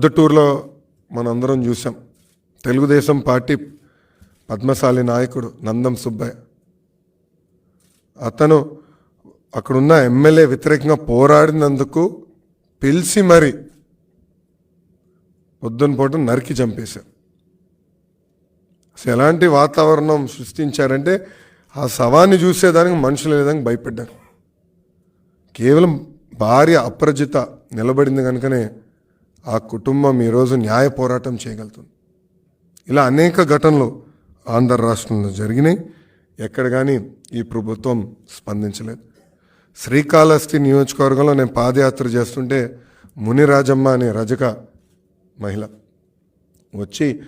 ప్రొద్దుటూరులో మనందరం చూసాం తెలుగుదేశం పార్టీ పద్మశాలి నాయకుడు నందం సుబ్బయ్య. అతను అక్కడున్న ఎమ్మెల్యే వ్యతిరేకంగా పోరాడినందుకు పిలిచి మరి పొద్దున పూట నరికి చంపేశారు. అసలు ఎలాంటి వాతావరణం సృష్టించారంటే ఆ శవాన్ని చూసేదానికి మనుషులు ఏ భయపడ్డారు. కేవలం భార్య అప్రజిత నిలబడింది కనుకనే ఆ కుటుంబం ఈరోజు న్యాయ పోరాటం చేయగలుగుతుంది. ఇలా అనేక ఘటనలు ఆంధ్ర రాష్ట్రంలో జరిగినాయి. ఎక్కడ కానీ ఈ ప్రభుత్వం స్పందించలేదు. శ్రీకాళహస్తి నియోజకవర్గంలో నేను పాదయాత్ర చేస్తుంటే మునిరాజమ్మ అనే రజక మహిళ వచ్చి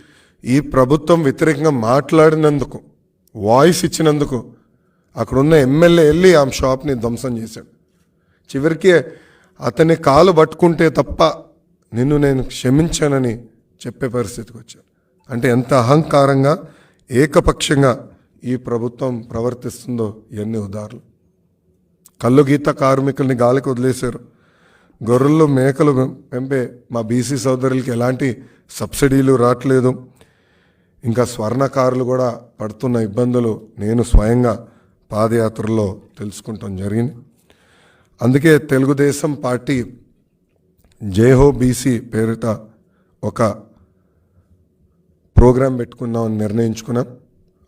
ఈ ప్రభుత్వం వ్యతిరేకంగా మాట్లాడినందుకు వాయిస్ ఇచ్చినందుకు అక్కడున్న ఎమ్మెల్యే వెళ్ళి ఆమె షాప్ని ధ్వంసం చేశాడు. చివరికి అతని కాలు పట్టుకుంటే తప్ప నిన్ను నేను క్షమించానని చెప్పే పరిస్థితికి వచ్చాను. అంటే ఎంత అహంకారంగా ఏకపక్షంగా ఈ ప్రభుత్వం ప్రవర్తిస్తుందో ఎన్ని ఉదాహరణలు. కళ్ళు గీత కార్మికుల్ని గాలికి వదిలేశారు. గొర్రెలు మేకలు పెంపే మా బీసీ సోదరులకి ఎలాంటి సబ్సిడీలు రావట్లేదు. ఇంకా స్వర్ణకారులు కూడా పడుతున్న ఇబ్బందులు నేను స్వయంగా పాదయాత్రలో తెలుసుకుంటాం జరిగింది. అందుకే తెలుగుదేశం పార్టీ జేహో బీసీ పేరిట ఒక ప్రోగ్రాం పెట్టుకుందామని నిర్ణయించుకున్నాం.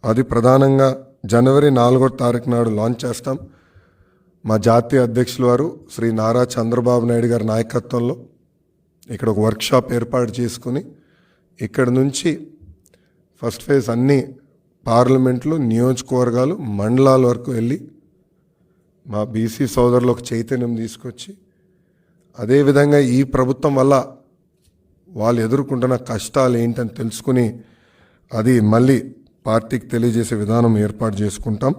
అది ప్రధానంగా జనవరి నాలుగో తారీఖు నాడు లాంచ్ చేస్తాం. మా జాతీయ అధ్యక్షుల వారు శ్రీ నారా చంద్రబాబు నాయుడు గారి నాయకత్వంలో ఇక్కడ ఒక వర్క్షాప్ ఏర్పాటు చేసుకుని ఇక్కడ నుంచి ఫస్ట్ ఫేజ్ అన్ని పార్లమెంట్లు నియోజకవర్గాలు మండలాల వరకు వెళ్ళి మా బీసీ సోదరులకు చైతన్యం తీసుకొచ్చి అదేవిధంగా ఈ ప్రభుత్వం వల్ల వాళ్ళు ఎదుర్కొంటున్న కష్టాలు ఏంటని తెలుసుకుని అది మళ్ళీ పార్టీకి తెలియజేసే విధానం ఏర్పాటు చేసుకుంటాం.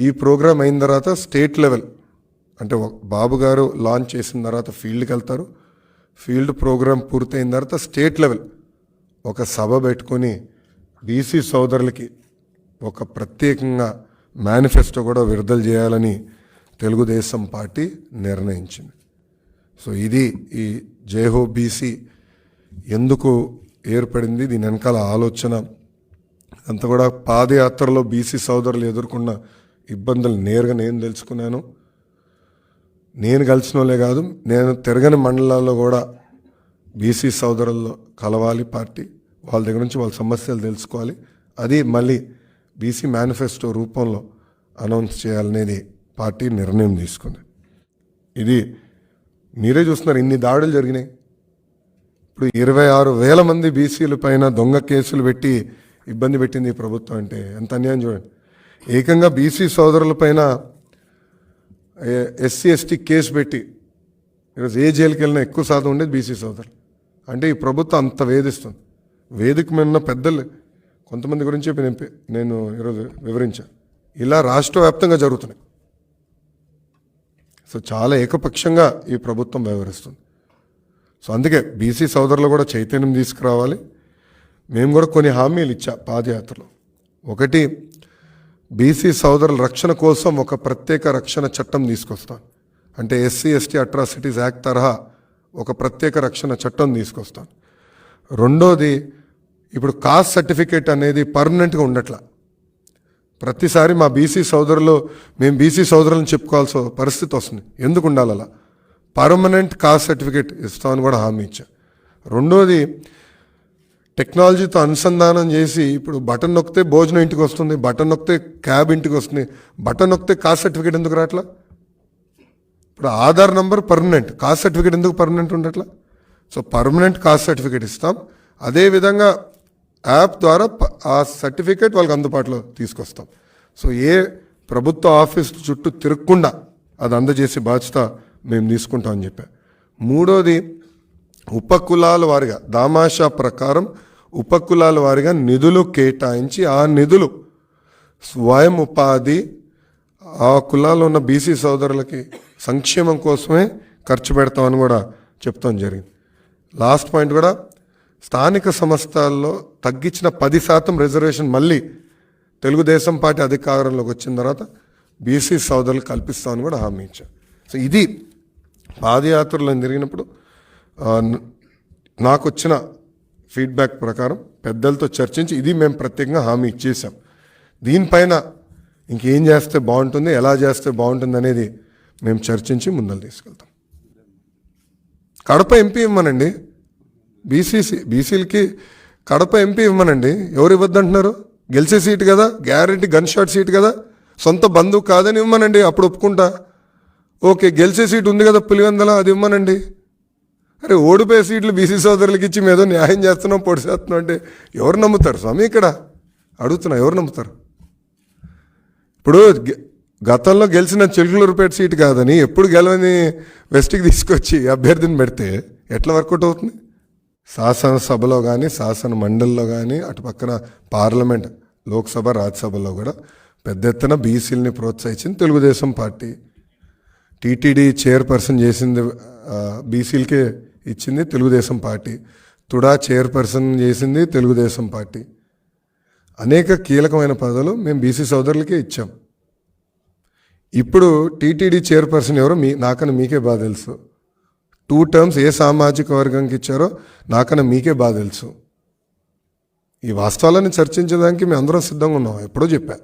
ఈ ప్రోగ్రాం అయిన తర్వాత స్టేట్ లెవెల్ అంటే బాబు గారు లాంచ్ చేసిన తర్వాత ఫీల్డ్కి వెళ్తారు. ఫీల్డ్ ప్రోగ్రాం పూర్తయిన తర్వాత స్టేట్ లెవెల్ ఒక సభ పెట్టుకొని బీసీ సోదరులకి ఒక ప్రత్యేకంగా మేనిఫెస్టో కూడా విడుదల చేయాలని తెలుగుదేశం పార్టీ నిర్ణయించింది. సో ఇది ఈ జేహో బీసీ ఎందుకు ఏర్పడింది? దీని వెనకాల ఆలోచన. అంతా కూడా పాదయాత్రలో బీసీ సోదరులు ఎదుర్కొన్న ఇబ్బందులు నేరుగా నేను తెలుసుకున్నాను. నేను కలిసిన వాళ్ళే కాదు నేను తిరగని మండలాల్లో కూడా బీసీ సోదరుల్లో కలవాలి పార్టీ. వాళ్ళ దగ్గర నుంచి వాళ్ళ సమస్యలు తెలుసుకోవాలి. అది మళ్ళీ బీసీ మేనిఫెస్టో రూపంలో అనౌన్స్ చేయాలనేది పార్టీ నిర్ణయం తీసుకుంది. ఇది మీరే చూస్తున్నారు ఇన్ని దాడులు జరిగినాయి. ఇప్పుడు ఇరవై ఆరు వేల మంది బీసీల పైన దొంగ కేసులు పెట్టి ఇబ్బంది పెట్టింది ప్రభుత్వం అంటే ఎంత అన్యాయం చూడండి. ఏకంగా బీసీ సోదరుల పైన ఎస్సీ ఎస్టీ కేసు పెట్టి ఈరోజు ఏ జైలుకి వెళ్ళినా ఎక్కువ శాతం ఉండేది బీసీ సోదరులు. అంటే ఈ ప్రభుత్వం అంత వేధిస్తుంది. వేదిక మీద ఉన్న పెద్దలు కొంతమంది గురించి చెప్పి నేను ఈరోజు వివరించాను ఇలా రాష్ట్ర వ్యాప్తంగా జరుగుతున్నాయి. సో చాలా ఏకపక్షంగా ఈ ప్రభుత్వం వ్యవహరిస్తుంది. సో అందుకే బీసీ సోదరులు కూడా చైతన్యం తీసుకురావాలి. మేము కూడా కొన్ని హామీలు ఇచ్చా పాదయాత్రలో. ఒకటి బీసీ సోదరుల రక్షణ కోసం ఒక ప్రత్యేక రక్షణ చట్టం తీసుకొస్తాం. అంటే ఎస్సీ ఎస్టీ అట్రాసిటీస్ యాక్ట్ తరహా ఒక ప్రత్యేక రక్షణ చట్టం తీసుకొస్తాను రెండోది ఇప్పుడు కాస్ట్ సర్టిఫికేట్ అనేది పర్మనెంట్గా ఉండట్లా. ప్రతిసారి మా బీసీ సోదరులు మేము బీసీ సోదరులను చెప్పుకోవాల్సిన పరిస్థితి వస్తుంది. ఎందుకు ఉండాలి అలా? పర్మనెంట్ కాస్ట్ సర్టిఫికేట్ ఇస్తామని కూడా హామీ ఇచ్చా రెండోది టెక్నాలజీతో అనుసంధానం చేసి ఇప్పుడు బటన్ నొక్కితే భోజనం ఇంటికి వస్తుంది బటన్ నొక్కితే క్యాబ్ ఇంటికి వస్తుంది బటన్ నొక్కితే కాస్ట్ సర్టిఫికేట్ ఎందుకు రావట్లా? ఇప్పుడు Aadhaar number permanent caste certificate ఎందుకు పర్మనెంట్ ఉండట్లా? సో పర్మనెంట్ కాస్ట్ సర్టిఫికేట్ ఇస్తాం. అదేవిధంగా యాప్ ద్వారా ప- ఆ సర్టిఫికేట్ వాళ్ళకి అందుబాటులో తీసుకొస్తాం. సో ఏ ప్రభుత్వ ఆఫీస్ చుట్టూ తిరగకుండా అది అందజేసే బాధ్యత మేము తీసుకుంటామని చెప్పా. మూడోది ఉపకులాల వారిగా దామాషా ప్రకారం ఉపకులాల వారిగా నిధులు కేటాయించి ఆ నిధులు స్వయం ఉపాధి ఆ కులాల్లో ఉన్న బీసీ సోదరులకి సంక్షేమం కోసమే ఖర్చు పెడతామని కూడా చెప్తాం జరిగింది. లాస్ట్ పాయింట్ కూడా స్థానిక సంస్థల్లో తగ్గించిన పది శాతం రిజర్వేషన్ మళ్ళీ తెలుగుదేశం పార్టీ అధికారంలోకి వచ్చిన తర్వాత బీసీ సోదరులు కల్పిస్తామని కూడా హామీ ఇచ్చారు. సో ఇది పాదయాత్రలో జరిగినప్పుడు నాకు వచ్చిన ఫీడ్బ్యాక్ ప్రకారం పెద్దలతో చర్చించి ఇది మేము ప్రత్యేకంగా హామీ ఇచ్చేసాం దీనిపైన ఇంకేం చేస్తే బాగుంటుంది ఎలా చేస్తే బాగుంటుంది అనేది మేము చర్చించి ముందలు తీసుకెళ్తాం. కడప ఎంపీ ఇవ్వమనండి బీసీసీ బీసీలకి కడప ఎంపీ ఇవ్వమనండి. ఎవరు ఇవ్వద్దంటున్నారు? గెలిచే సీట్ కదా గ్యారంటీ గన్ షాట్ సీట్ కదా సొంత బంధువు కాదని ఇవ్వమనండి అప్పుడు ఒప్పుకుంటా. ఓకే గెలిచే సీట్ ఉంది కదా పులివెందల అది ఇవ్వమనండి. అరే ఓడిపోయే సీట్లు బీసీ సోదరులకి ఇచ్చి మేదో న్యాయం చేస్తున్నాం పొడి చేస్తున్నాం అంటే ఎవరు నమ్ముతారు స్వామి ఇక్కడ? అడుగుతున్నా ఎవరు నమ్ముతారు? ఇప్పుడు గె- గతంలో గెలిచిన చిలుకలూరుపేట సీట్ కాదని ఎప్పుడు గెలవని వెస్ట్కి తీసుకొచ్చి అభ్యర్థిని పెడితే ఎట్లా వర్కౌట్ అవుతుంది? శాసనసభలో కానీ శాసన మండలిలో కానీ అటు పక్కన పార్లమెంట్ లోక్సభ రాజ్యసభలో కూడా పెద్ద ఎత్తున బీసీలని ప్రోత్సహించింది తెలుగుదేశం పార్టీ. టీటీడీ చైర్పర్సన్ చేసింది బీసీలకే ఇచ్చింది తెలుగుదేశం పార్టీ. తుడా చైర్పర్సన్ చేసింది తెలుగుదేశం పార్టీ. అనేక కీలకమైన పదవులు మేము బీసీ సోదరులకే ఇచ్చాం. ఇప్పుడు టీటీడీ చైర్పర్సన్ ఎవరో మీ నాకన్నా మీకే బాగా తెలుసు. టూ టర్మ్స్ ఏ సామాజిక వర్గంకి ఇచ్చారో నాకన్నా మీకే బాగా తెలుసు. ఈ వాస్తవాలను చర్చించడానికి మేము అందరం సిద్ధంగా ఉన్నాం. ఎప్పుడో చెప్పా.